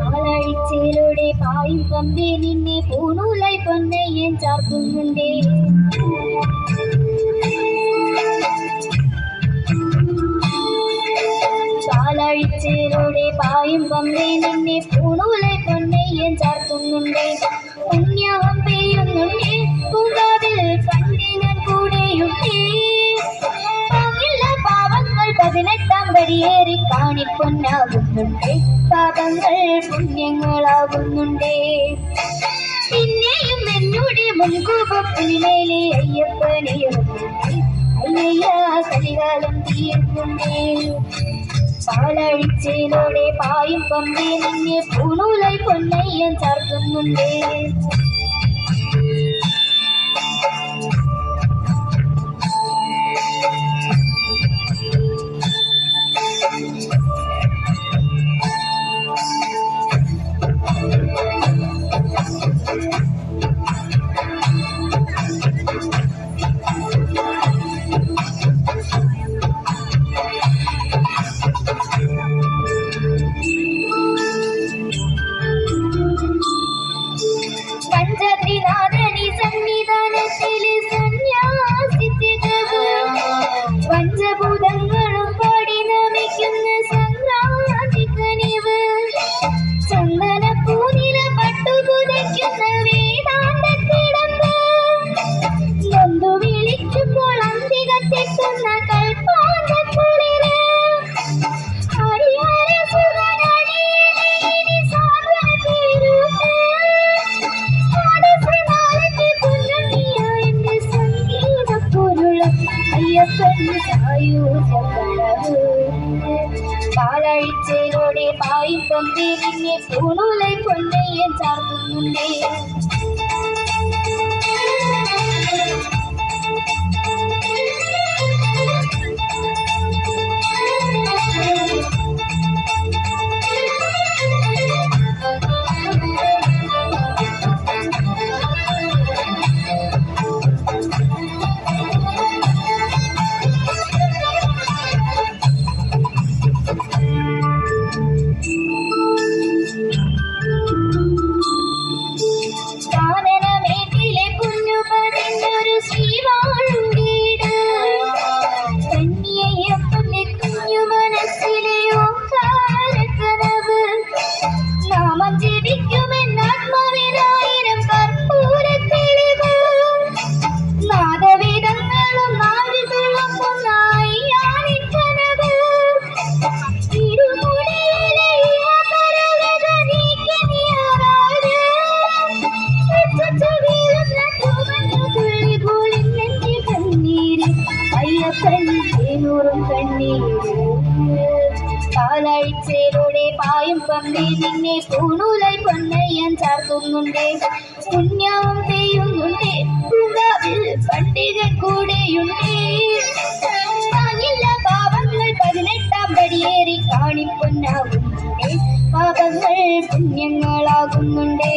ആളഴിച്ചിലൂടെ പായും പമ്പേ നിന്നെ പൂണൂലായി പൊന്നയ്യൻ ചാർത്തുന്നുണ്ടേ കാലഴിച്ചിലൂടെ നിന്നെ പൂണൂലെ പൊന്നയ്യൻ ചാർത്തുന്നുണ്ടേ. പുണ്യവം പെയ്യുന്നുണ്ടേ. പൂങ്കാവിൽ പണ്ടേ ഞാൻ കൂടെയുണ്ടേ. പാവങ്ങൾ പതിനെട്ടാം പടിയേറി കാണിപ്പൊന്നാകുന്നുണ്ട് പാപങ്ങൾ പുണ്യങ്ങളാകുന്നുണ്ടേ. പിന്നെയും എന്നോട് മുൻകൂപ്പുലിമേലെ അയ്യപ്പനെയുണ്ട് അയ്യയ്യ കലികാലം തീർന്നുണ്ടേ പാലഴിച്ചയിലൂടെ പായും പമ്പേ നിന്നെ പൂണൂലായി പൊന്നയ്യൻ ചാർത്തുന്നുണ്ടേ ಜದ್ರಿನಾಥ കാലഴിച്ചയിലൂടെ പായും പമ്പി നിന്നെ പൂണൂലായി പൊന്നയ്യൻ ചാർത്തുന്നുണ്ടേ കാനനമേട്ടിലെ നീക്കി നീയാറാട് വീഴുന്ന ചുവന്നു തുള്ളി പോലും നെഞ്ചി കണ്ണീര് അയ്യപ്പൻ കണ്ണീര് കാലഴിച്ചയിലൂടെ പായും പമ്പി നിന്നെ പൂണൂലായി പൊന്നയ്യാൻ ചാർത്തുന്നുണ്ട്. പുണ്യവും പെയ്യുന്നുണ്ട് പൂങ്കാവിൽ പണ്ടികൾ കൂടെയുണ്ട്. താങ്ങില്ല പാപങ്ങൾ പതിനെട്ടാം പടിയേറി കാണിപ്പൊന്നാകുന്നുണ്ട് പാപങ്ങൾ പുണ്യങ്ങളാകുന്നുണ്ട്.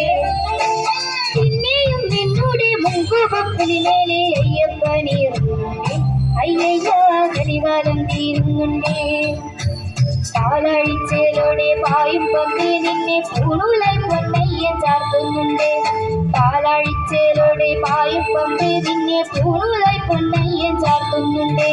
പിന്നെയും നിന്നുടെ മുൻകൂപപ്പലിമേലെ അയ്യപ്പനീറുന്നുണ്ട് അയ്യയ്യ കലികാലം തീരുന്നുണ്ടേ. കാലഴിച്ചയിലൂടെ പായും പമ്പി നിന്നെ പൂണൂലായി പൊന്നയ്യൻ ചാർത്തുന്നുണ്ട് കാലഴിച്ചയിലൂടെ പായും പമ്പി നിന്നെ പൂണൂലായി പൊന്നയ്യൻ ചാർത്തുന്നുണ്ട്